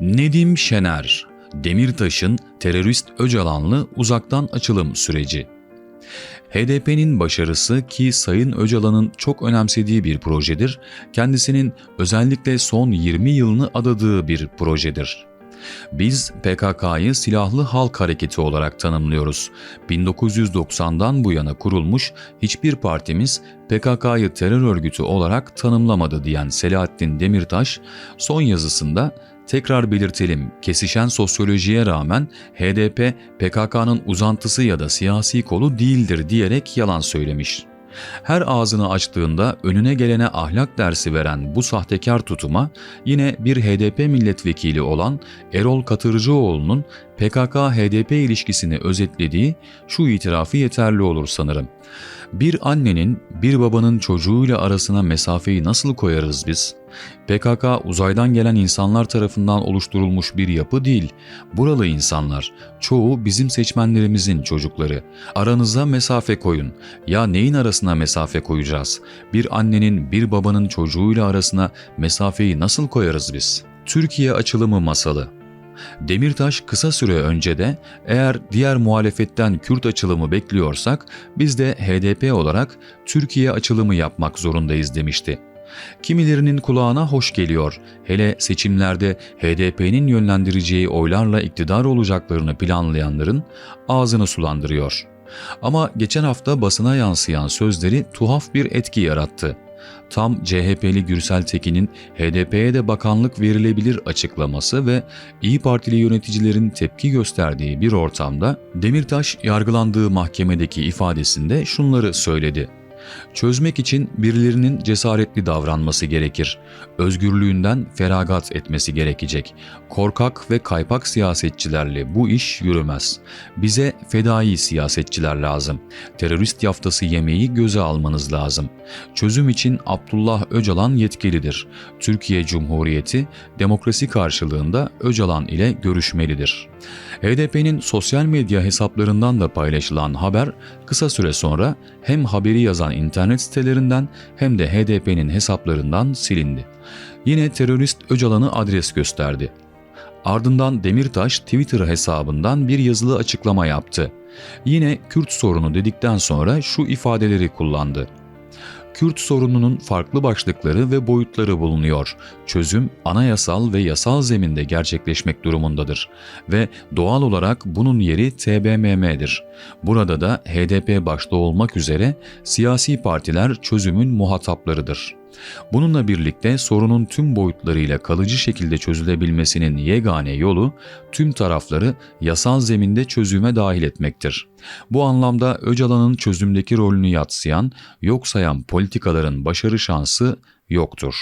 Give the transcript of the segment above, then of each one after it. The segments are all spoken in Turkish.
Nedim Şener, Demirtaş'ın terörist Öcalanlı uzaktan açılım süreci. HDP'nin başarısı ki Sayın Öcalan'ın çok önemsediği bir projedir, kendisinin özellikle son 20 yılını adadığı bir projedir. Biz PKK'yı silahlı halk hareketi olarak tanımlıyoruz. 1990'dan bu yana kurulmuş hiçbir partimiz PKK'yı terör örgütü olarak tanımlamadı diyen Selahattin Demirtaş son yazısında tekrar belirtelim kesişen sosyolojiye rağmen HDP PKK'nın uzantısı ya da siyasi kolu değildir diyerek yalan söylemiş. Her ağzını açtığında önüne gelene ahlak dersi veren bu sahtekar tutuma yine bir HDP milletvekili olan Erol Katırcıoğlu'nun PKK-HDP ilişkisini özetlediği şu itirafı yeterli olur sanırım. Bir annenin bir babanın çocuğuyla arasına mesafeyi nasıl koyarız biz? PKK uzaydan gelen insanlar tarafından oluşturulmuş bir yapı değil. Buralı insanlar, çoğu bizim seçmenlerimizin çocukları. Aranıza mesafe koyun. Ya neyin arasına mesafe koyacağız? Bir annenin bir babanın çocuğuyla arasına mesafeyi nasıl koyarız biz? Türkiye açılımı masalı Demirtaş kısa süre önce de eğer diğer muhalefetten Kürt açılımı bekliyorsak biz de HDP olarak Türkiye açılımı yapmak zorundayız demişti. Kimilerinin kulağına hoş geliyor. Hele seçimlerde HDP'nin yönlendireceği oylarla iktidar olacaklarını planlayanların ağzını sulandırıyor. Ama geçen hafta basına yansıyan sözleri tuhaf bir etki yarattı tam CHP'li Gürsel Tekin'in HDP'ye de bakanlık verilebilir açıklaması ve İyi Partili yöneticilerin tepki gösterdiği bir ortamda Demirtaş yargılandığı mahkemedeki ifadesinde şunları söyledi. Çözmek için birilerinin cesaretli davranması gerekir. Özgürlüğünden feragat etmesi gerekecek. Korkak ve kaypak siyasetçilerle bu iş yürümez. Bize fedai siyasetçiler lazım. Terörist yaftası yemeği göze almanız lazım. Çözüm için Abdullah Öcalan yetkilidir. Türkiye Cumhuriyeti demokrasi karşılığında Öcalan ile görüşmelidir. HDP'nin sosyal medya hesaplarından da paylaşılan haber kısa süre sonra hem haberi yazan internet sitelerinden hem de HDP'nin hesaplarından silindi. Yine terörist Öcalan'ı adres gösterdi. Ardından Demirtaş Twitter hesabından bir yazılı açıklama yaptı. Yine Kürt sorunu dedikten sonra şu ifadeleri kullandı. Kürt sorununun farklı başlıkları ve boyutları bulunuyor. Çözüm anayasal ve yasal zeminde gerçekleşmek durumundadır ve doğal olarak bunun yeri TBMM'dir. Burada da HDP başta olmak üzere siyasi partiler çözümün muhataplarıdır. Bununla birlikte sorunun tüm boyutlarıyla kalıcı şekilde çözülebilmesinin yegane yolu tüm tarafları yasal zeminde çözüme dahil etmektir. Bu anlamda Öcalan'ın çözümdeki rolünü yatsıyan, yok sayan politikaların başarı şansı yoktur.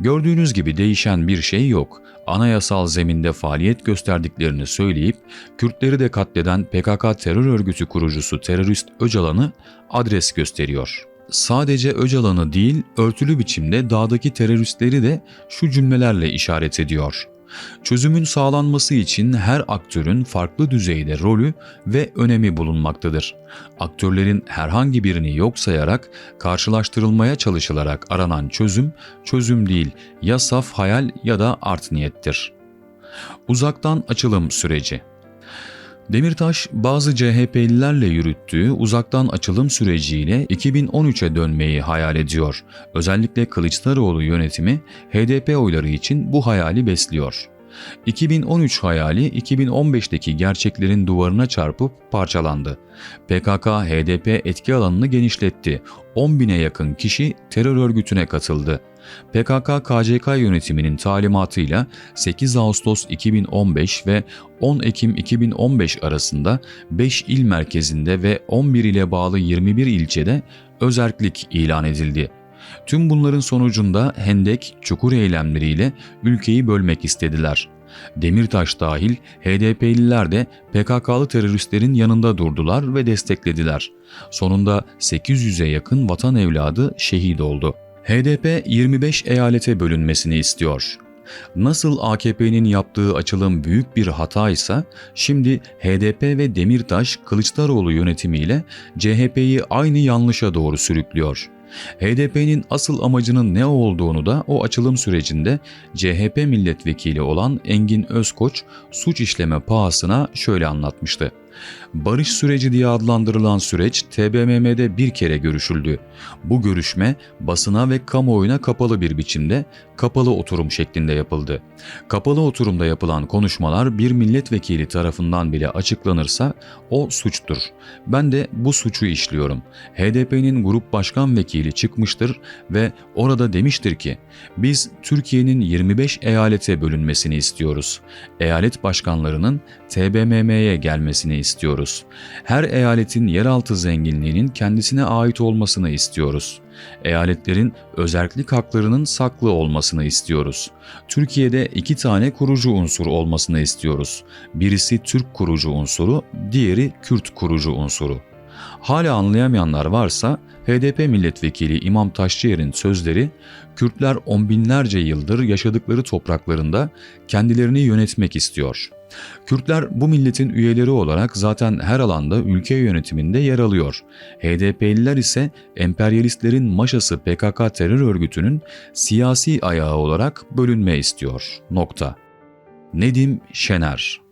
Gördüğünüz gibi değişen bir şey yok. Anayasal zeminde faaliyet gösterdiklerini söyleyip Kürtleri de katleden PKK terör örgütü kurucusu terörist Öcalan'ı adres gösteriyor sadece Öcalan'ı değil örtülü biçimde dağdaki teröristleri de şu cümlelerle işaret ediyor. Çözümün sağlanması için her aktörün farklı düzeyde rolü ve önemi bulunmaktadır. Aktörlerin herhangi birini yok sayarak karşılaştırılmaya çalışılarak aranan çözüm, çözüm değil ya saf hayal ya da art niyettir. Uzaktan açılım süreci Demirtaş bazı CHP'lilerle yürüttüğü uzaktan açılım süreciyle 2013'e dönmeyi hayal ediyor. Özellikle Kılıçdaroğlu yönetimi HDP oyları için bu hayali besliyor. 2013 hayali 2015'teki gerçeklerin duvarına çarpıp parçalandı. PKK HDP etki alanını genişletti. 10 bine yakın kişi terör örgütüne katıldı. PKK-KCK yönetiminin talimatıyla 8 Ağustos 2015 ve 10 Ekim 2015 arasında 5 il merkezinde ve 11 ile bağlı 21 ilçede özerklik ilan edildi. Tüm bunların sonucunda hendek, çukur eylemleriyle ülkeyi bölmek istediler. Demirtaş dahil HDP'liler de PKK'lı teröristlerin yanında durdular ve desteklediler. Sonunda 800'e yakın vatan evladı şehit oldu. HDP 25 eyalete bölünmesini istiyor. Nasıl AKP'nin yaptığı açılım büyük bir hataysa, şimdi HDP ve Demirtaş Kılıçdaroğlu yönetimiyle CHP'yi aynı yanlışa doğru sürüklüyor. HDP'nin asıl amacının ne olduğunu da o açılım sürecinde CHP milletvekili olan Engin Özkoç suç işleme pahasına şöyle anlatmıştı. Barış süreci diye adlandırılan süreç TBMM'de bir kere görüşüldü. Bu görüşme basına ve kamuoyuna kapalı bir biçimde kapalı oturum şeklinde yapıldı. Kapalı oturumda yapılan konuşmalar bir milletvekili tarafından bile açıklanırsa o suçtur. Ben de bu suçu işliyorum. HDP'nin grup başkan vekili çıkmıştır ve orada demiştir ki biz Türkiye'nin 25 eyalete bölünmesini istiyoruz. Eyalet başkanlarının TBMM'ye gelmesini istiyoruz. Her eyaletin yeraltı zenginliğinin kendisine ait olmasını istiyoruz. Eyaletlerin özerklik haklarının saklı olmasını istiyoruz. Türkiye'de iki tane kurucu unsur olmasını istiyoruz. Birisi Türk kurucu unsuru, diğeri Kürt kurucu unsuru. Hala anlayamayanlar varsa HDP milletvekili İmam Taşçıyer'in sözleri Kürtler on binlerce yıldır yaşadıkları topraklarında kendilerini yönetmek istiyor. Kürtler bu milletin üyeleri olarak zaten her alanda ülke yönetiminde yer alıyor. HDP'liler ise emperyalistlerin maşası PKK terör örgütünün siyasi ayağı olarak bölünme istiyor. Nokta. Nedim Şener